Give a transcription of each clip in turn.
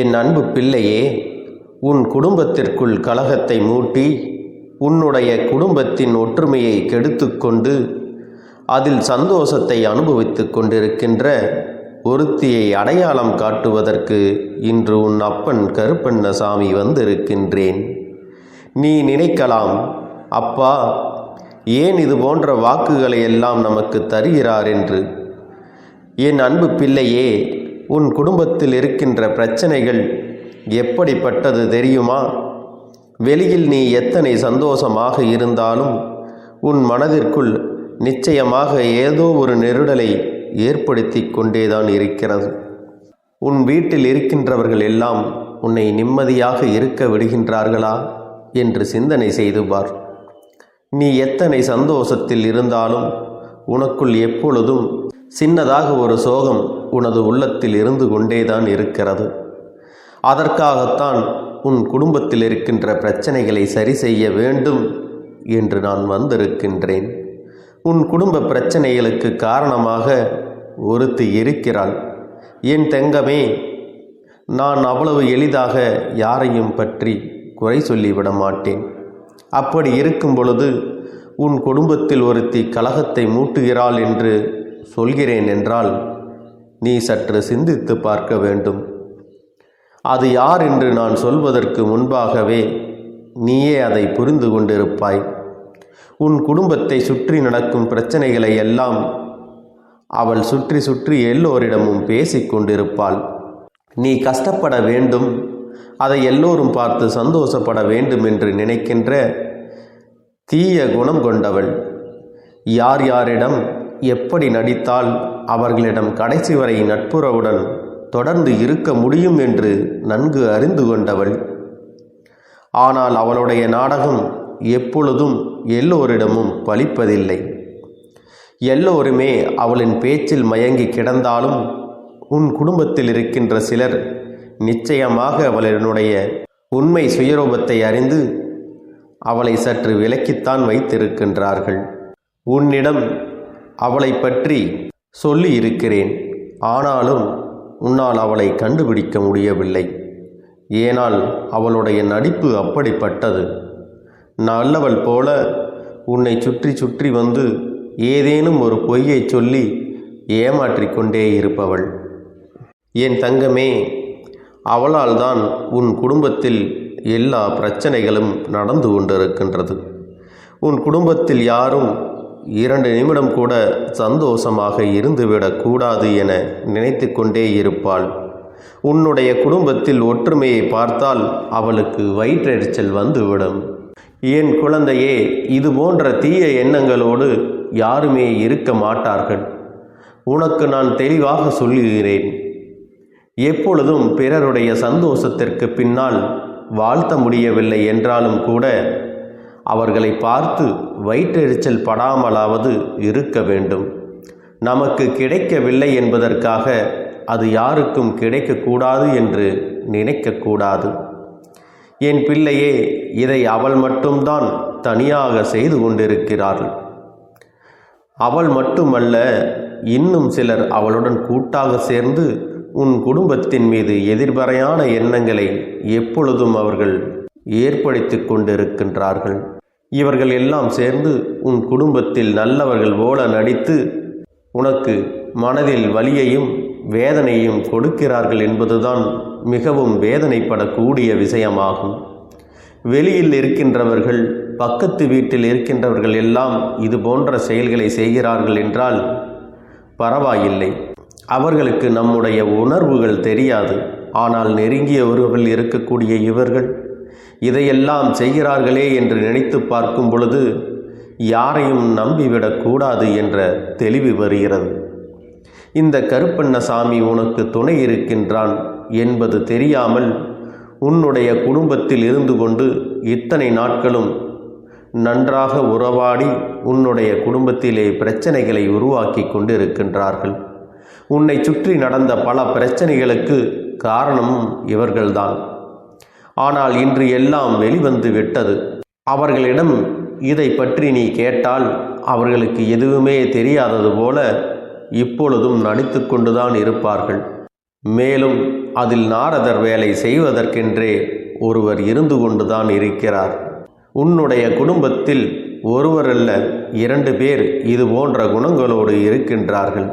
என் அன்பு பிள்ளையே உன் குடும்பத்திற்குள் கலகத்தை மூட்டி உன்னுடைய குடும்பத்தின் ஒற்றுமையை கெடுத்துக்கொண்டு அதில் சந்தோஷத்தை அனுபவித்து கொண்டிருக்கின்ற ஒருத்தியை அடையாளம் காட்டுவதற்கு இன்று உன் அப்பன் கருப்பண்ணசாமி வந்திருக்கின்றேன். நீ நினைக்கலாம் அப்பா ஏன் இது போன்ற வாக்குகளை எல்லாம் நமக்கு தருகிறார் என்று. என் அன்பு பிள்ளையே உன் குடும்பத்தில் இருக்கின்ற பிரச்சனைகள் எப்படிப்பட்டது தெரியுமா? வெளியில் நீ எத்தனை சந்தோஷமாக இருந்தாலும் உன் மனதிற்குள் நிச்சயமாக ஏதோ ஒரு நெருடலை ஏற்படுத்தி கொண்டேதான் இருக்கிறது. உன் வீட்டில் இருக்கின்றவர்கள் எல்லாம் உன்னை நிம்மதியாக இருக்க விடுகின்றார்களா? என்று சிந்தனை செய்து பார். நீ எத்தனை சந்தோஷத்தில் இருந்தாலும் உனக்குள் எப்பொழுதும் சின்னதாக ஒரு சோகம் உனது உள்ளத்தில் இருந்து கொண்டேதான் இருக்கிறது. அதற்காகத்தான் உன் குடும்பத்தில் இருக்கின்ற பிரச்சனைகளை சரி செய்ய வேண்டும் என்று நான் வந்திருக்கின்றேன். உன் குடும்ப பிரச்சனைகளுக்கு காரணமாக ஒருத்தி இருக்கிறாள். என் தெங்கமே நான் அவ்வளவு எளிதாக யாரையும் பற்றி குறை சொல்லிவிட மாட்டேன். அப்படி இருக்கும் பொழுது உன் குடும்பத்தில் ஒருத்தி கலகத்தை மூட்டுகிறாள் என்று சொல்கிறேன் என்றால் நீ சற்று சிந்தித்து பார்க்க வேண்டும். அது யார் என்று நான் சொல்வதற்கு முன்பாகவே நீயே அதை புரிந்து கொண்டிருப்பாய். உன் குடும்பத்தை சுற்றி நடக்கும் பிரச்சனைகளை எல்லாம் அவள் சுற்றி சுற்றி எல்லோரிடமும் பேசிக் கொண்டிருப்பாள். நீ கஷ்டப்பட வேண்டும். அதை எல்லோரும் பார்த்து சந்தோஷப்பட வேண்டும் என்று நினைக்கின்ற தீய குணம் கொண்டவள். யார் யாரிடம் எப்படி நடித்தால் அவர்களிடம் கடைசி வரை நட்புறவுடன் தொடர்ந்து இருக்க முடியும் என்று நன்கு அறிந்து கொண்டவள். ஆனால் அவளுடைய நாடகம் எப்பொழுதும் எல்லோரிடமும் பலிப்பதில்லை. எல்லோருமே அவளின் பேச்சில் மயங்கி கிடந்தாலும் உன் குடும்பத்தில் இருக்கின்ற சிலர் நிச்சயமாக அவளினுடைய உண்மை சுயரூபத்தை அறிந்து அவளை சற்று விலக்கித்தான் வைத்திருக்கின்றார்கள். உன்னிடம் அவளை பற்றி சொல்லி இருக்கிறேன் ஆனாலும் உன்னால் அவளை கண்டுபிடிக்க முடியவில்லை. ஏனால் அவளுடைய நடிப்பு அப்படிப்பட்டது. நல்லவள் போல உன்னை சுற்றி சுற்றி வந்து ஏதேனும் ஒரு பொய்யை சொல்லி ஏமாற்றிக்கொண்டே இருப்பவள். என் தங்கமே அவளால் தான் உன் குடும்பத்தில் எல்லா பிரச்சனைகளும் நடந்து கொண்டிருக்கின்றது. உன் குடும்பத்தில் யாரும் இரண்டு நிமிடம் கூட சந்தோஷமாக இருந்துவிடக்கூடாது என நினைத்து கொண்டே இருப்பாள். உன்னுடைய குடும்பத்தில் ஒற்றுமையை பார்த்தால் அவளுக்கு வயிற்றெரிச்சல் வந்துவிடும். என் குழந்தையே இது போன்ற தீய எண்ணங்களோடு யாருமே இருக்க மாட்டார்கள். உனக்கு நான் தெளிவாக சொல்லுகிறேன். எப்பொழுதும் பிறருடைய சந்தோஷத்திற்கு பின்னால் வாழ்த்த முடியவில்லை என்றாலும் கூட அவர்களை பார்த்து வயிற்றெரிச்சல் படாமலாவது இருக்க வேண்டும். நமக்கு கிடைக்கவில்லை என்பதற்காக அது யாருக்கும் கிடைக்கக்கூடாது என்று நினைக்கக்கூடாது. என் பிள்ளையே இதை அவள் மட்டும்தான் தனியாக செய்து கொண்டிருக்கிறாள் அவள் மட்டுமல்ல இன்னும் சிலர் அவளுடன் கூட்டாக சேர்ந்து உன் குடும்பத்தின் மீது எதிர்மறையான எண்ணங்களை எப்பொழுதும் அவர்கள் ஏற்படுத்தி கொண்டிருக்கின்றார்கள். இவர்கள் எல்லாம் சேர்ந்து உன் குடும்பத்தில் நல்லவர்கள் போல நடித்து உனக்கு மனதில் வலியையும் வேதனையும் கொடுக்கிறார்கள் என்பதுதான் மிகவும் வேதனைப்படக்கூடிய விஷயமாகும். வெளியில் இருக்கின்றவர்கள் பக்கத்து வீட்டில் இருக்கின்றவர்கள் எல்லாம் இது போன்ற செயல்களை செய்கிறார்கள் என்றால் பரவாயில்லை. அவர்களுக்கு நம்முடைய உணர்வுகள் தெரியாது. ஆனால் நெருங்கியவர்கள் இருக்கக்கூடிய இவர்கள் இதையெல்லாம் செய்கிறார்களே என்று நினைத்து பார்க்கும் பொழுது யாரையும் நம்பிவிடக்கூடாது என்ற தெளிவு வருகிறது. இந்த கருப்பண்ணசாமி உனக்கு துணை இருக்கின்றான் என்பது தெரியாமல் உன்னுடைய குடும்பத்தில் இருந்து கொண்டு இத்தனை நாட்களும் நன்றாக உறவாடி உன்னுடைய குடும்பத்திலே பிரச்சனைகளை உருவாக்கி கொண்டிருக்கின்றார்கள். உன்னை சுற்றி நடந்த பல பிரச்சனைகளுக்கு காரணமும் இவர்கள்தான். ஆனால் இன்று எல்லாம் வெளிவந்து விட்டது. அவர்களிடம் இதை பற்றி நீ கேட்டால் அவர்களுக்கு எதுவுமே தெரியாதது போல இப்பொழுதும் நடித்து கொண்டுதான் இருப்பார்கள். மேலும் அதில் நாரதர் வேலை செய்வதற்கென்றே ஒருவர் இருந்து கொண்டுதான் இருக்கிறார். உன்னுடைய குடும்பத்தில் ஒருவரல்ல இரண்டு பேர் இது போன்ற குணங்களோடு இருக்கின்றார்கள்.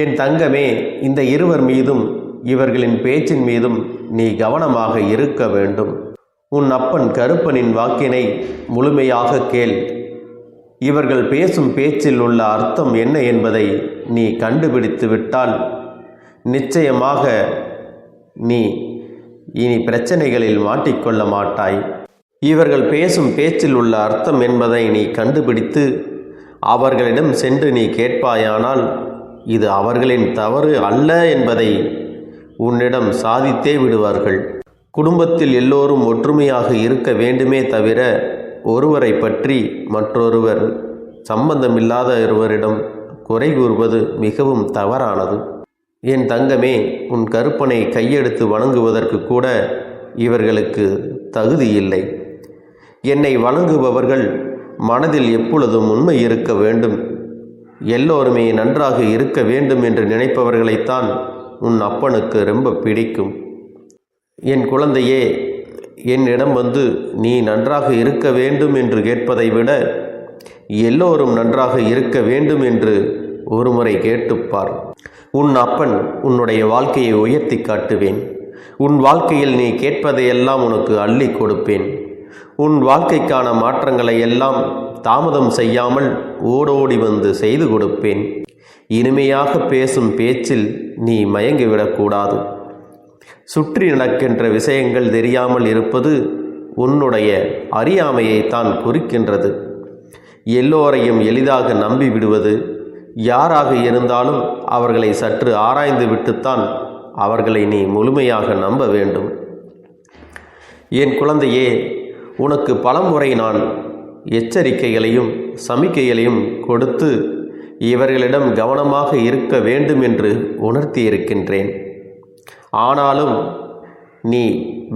என் தங்கமே இந்த இருவர் மீதும் இவர்களின் பேச்சின் மீதும் நீ கவனமாக இருக்க வேண்டும். உன் அப்பன் கருப்பனின் வாக்கினை முழுமையாக கேள். இவர்கள் பேசும் பேச்சில் உள்ள அர்த்தம் என்ன என்பதை நீ கண்டுபிடித்து விட்டால் நிச்சயமாக நீ இனி பிரச்சனைகளில் மாட்டிக்கொள்ள மாட்டாய். இவர்கள் பேசும் பேச்சில் உள்ள அர்த்தம் என்பதை நீ கண்டுபிடித்து அவர்களிடம் சென்று நீ கேட்பாயானால் இது அவர்களின் தவறு அல்ல என்பதை உன்னிடம் சாதித்தே விடுவார்கள். குடும்பத்தில் எல்லோரும் ஒற்றுமையாக இருக்க வேண்டுமே தவிர ஒருவரை பற்றி மற்றொருவர் சம்பந்தமில்லாத ஒருவரிடம் குறை கூறுவது மிகவும் தவறானது. என் தங்கமே உன் கருப்பனை கையெடுத்து வணங்குவதற்கு கூட இவர்களுக்கு தகுதி இல்லை என்னை வணங்குபவர்கள் மனதில் எப்பொழுதும் உண்மை இருக்க வேண்டும். எல்லோருமே நன்றாக இருக்க வேண்டும் என்று நினைப்பவர்களைத்தான் உன் அப்பனுக்கு ரொம்ப பிடிக்கும். என் குழந்தையே என்னிடம் வந்து நீ நன்றாக இருக்க வேண்டும் என்று கேட்பதை விட எல்லோரும் நன்றாக இருக்க வேண்டும் என்று ஒருமுறை கேட்டுப்பார் உன் அப்பன் உன்னுடைய வாழ்க்கையை உயர்த்தி காட்டுவேன். உன் வாழ்க்கையில் நீ கேட்பதையெல்லாம் உனக்கு அள்ளி கொடுப்பேன். உன் வாழ்க்கைக்கான மாற்றங்களை எல்லாம் தாமதம் செய்யாமல் ஓடோடி வந்து செய்து கொடுப்பேன். இனிமையாக பேசும் பேச்சில் நீ மயங்கிவிடக்கூடாது சுற்றி நடக்கின்ற விஷயங்கள் தெரியாமல் இருப்பது உன்னுடைய அறியாமையை தான் குறிக்கின்றது. எல்லோரையும் எளிதாக நம்பி விடுவது யாராக இருந்தாலும் அவர்களை சற்று ஆராய்ந்து விட்டுத்தான் அவர்களை நீ முழுமையாக நம்ப வேண்டும். என் குழந்தையே உனக்கு பலமுறை நான் எச்சரிக்கைகளையும் சமிக்கைகளையும் கொடுத்து இவர்களிடம் கவனமாக இருக்க வேண்டும் என்று உணர்த்தியிருக்கின்றேன். ஆனாலும் நீ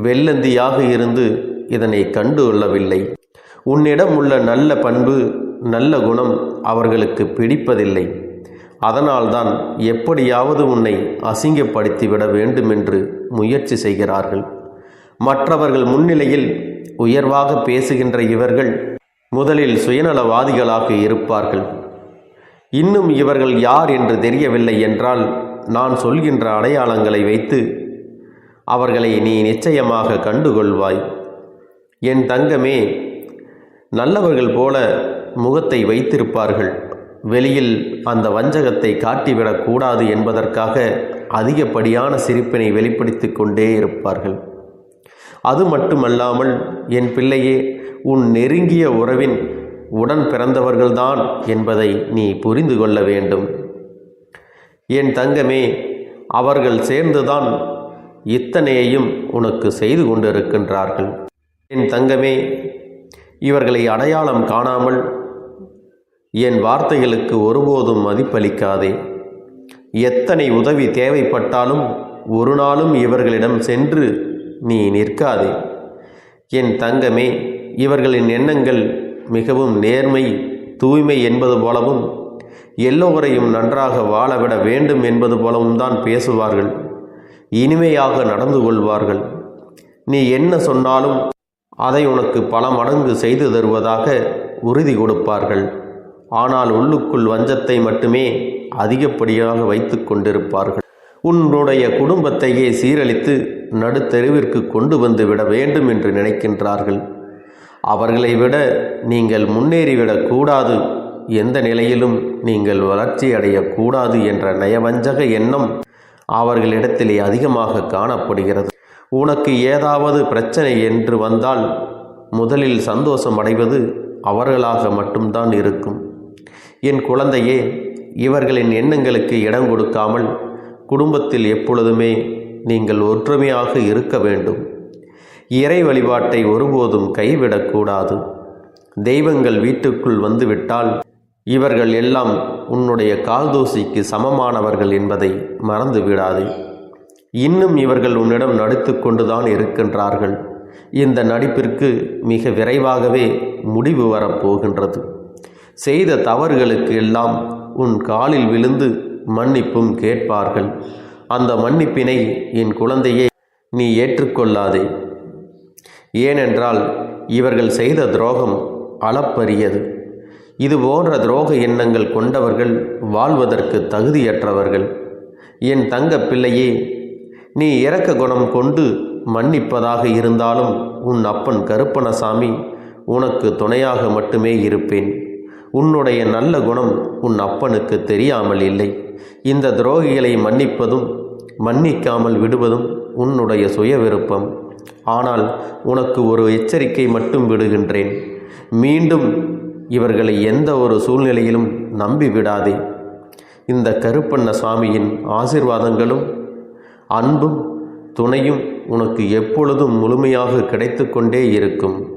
வெள்ளந்தியாக இருந்து இதனை கண்டு கொள்ளவில்லை உன்னிடம் உள்ள நல்ல பண்பு நல்ல குணம் அவர்களுக்கு பிடிப்பதில்லை. அதனால்தான் எப்படியாவது உன்னை அசிங்கப்படுத்திவிட வேண்டும் என்று முயற்சி செய்கிறார்கள். மற்றவர்கள் முன்னிலையில் உயர்வாக பேசுகின்ற இவர்கள் முதலில் சுயநலவாதிகளாக இருப்பார்கள். இன்னும் இவர்கள் யார் என்று தெரியவில்லை என்றால் நான் சொல்கின்ற அடையாளங்களை வைத்து அவர்களை நீ நிச்சயமாக கண்டுகொள்வாய். என் தங்கமே நல்லவர்கள் போல முகத்தை வைத்திருப்பார்கள். வெளியில் அந்த வஞ்சகத்தை காட்டிவிடக்கூடாது என்பதற்காக அதிகப்படியான சிரிப்பினை வெளிப்படுத்தி கொண்டே இருப்பார்கள். அது மட்டுமல்லாமல் என் பிள்ளையே உன் நெருங்கிய உறவின் உடன் பிறந்தவர்கள்தான் என்பதை நீ புரிந்து கொள்ள வேண்டும். என் தங்கமே அவர்கள் சேர்ந்துதான் இத்தனையையும் உனக்கு செய்து கொண்டிருக்கின்றார்கள். என் தங்கமே இவர்களை அடையாளம் காணாமல் என் வார்த்தைகளுக்கு ஒருபோதும் மதிப்பளிக்காதே. எத்தனை உதவி தேவைப்பட்டாலும் ஒரு நாளும் இவர்களிடம் சென்று நீ நிற்காதே. என் தங்கமே இவர்களின் எண்ணங்கள் மிகவும் நேர்மை தூய்மை என்பது போலவும் எல்லோரையும் நன்றாக வாழவிட வேண்டும் என்பது போலவும் தான் பேசுவார்கள். இனிமையாக நடந்து கொள்வார்கள். நீ என்ன சொன்னாலும் அதை உனக்கு பல மடங்கு செய்து தருவதாக உறுதி கொடுப்பார்கள். ஆனால் உள்ளுக்குள் வஞ்சத்தை மட்டுமே அதிகப்படியாக வைத்து கொண்டிருப்பார்கள். உன்னுடைய குடும்பத்தையே சீரழித்து நடுத்தெருவிற்கு கொண்டு வந்து விட வேண்டும் என்று நினைக்கின்றார்கள். அவர்களை விட நீங்கள் முன்னேறிவிடக்கூடாது எந்த நிலையிலும் நீங்கள் வளர்ச்சி அடையக்கூடாது என்ற நயவஞ்சக எண்ணம் அவர்களிடத்திலே அதிகமாக காணப்படுகிறது. உனக்கு ஏதாவது பிரச்சனை என்று வந்தால் முதலில் சந்தோஷம் அடைவது அவர்களாக மட்டும்தான் இருக்கும். என் குழந்தையே இவர்களின் எண்ணங்களுக்கு இடம் கொடுக்காமல் குடும்பத்தில் எப்பொழுதுமே நீங்கள் ஒற்றுமையாக இருக்க வேண்டும். இறை வழிபாட்டை ஒருபோதும் கைவிடக்கூடாது. தெய்வங்கள் வீட்டுக்குள் வந்துவிட்டால் இவர்கள் எல்லாம் உன்னுடைய கால்தூசிக்கு சமமானவர்கள் என்பதை மறந்து விடாதே இன்னும் இவர்கள் உன்னிடம் நடித்து கொண்டுதான் இருக்கின்றார்கள். இந்த நடிப்பிற்கு மிக விரைவாகவே முடிவு வரப்போகின்றது. செய்த தவறுகளுக்கு எல்லாம் உன் காலில் விழுந்து மன்னிப்பும் கேட்பார்கள். அந்த மன்னிப்பினை என் குழந்தையே நீ ஏற்றுக்கொள்ளாதே. ஏனென்றால் இவர்கள் செய்த துரோகம் அளப்பரியது. இது போன்ற துரோக எண்ணங்கள் கொண்டவர்கள் வாழ்வதற்கு தகுதியற்றவர்கள். என் தங்க பிள்ளையே நீ இரக்க குணம் கொண்டு மன்னிப்பதாக இருந்தாலும் உன் அப்பன் கருப்பணசாமி உனக்கு துணையாக மட்டுமே இருப்பேன். உன்னுடைய நல்ல குணம் உன் அப்பனுக்கு தெரியாமல் இல்லை. இந்த துரோகிகளை மன்னிப்பதும் மன்னிக்காமல் விடுவதும் உன்னுடைய சுய விருப்பம். ஆனால் உனக்கு ஒரு எச்சரிக்கை மட்டும் விடுகின்றேன். மீண்டும் இவர்களை எந்த ஒரு சூழ்நிலையிலும் நம்பி விடாதே. இந்த கருப்பண்ண சுவாமியின் ஆசிர்வாதங்களும் அன்பும் துணையும் உனக்கு எப்பொழுதும் முழுமையாக கிடைத்து கொண்டே இருக்கும்.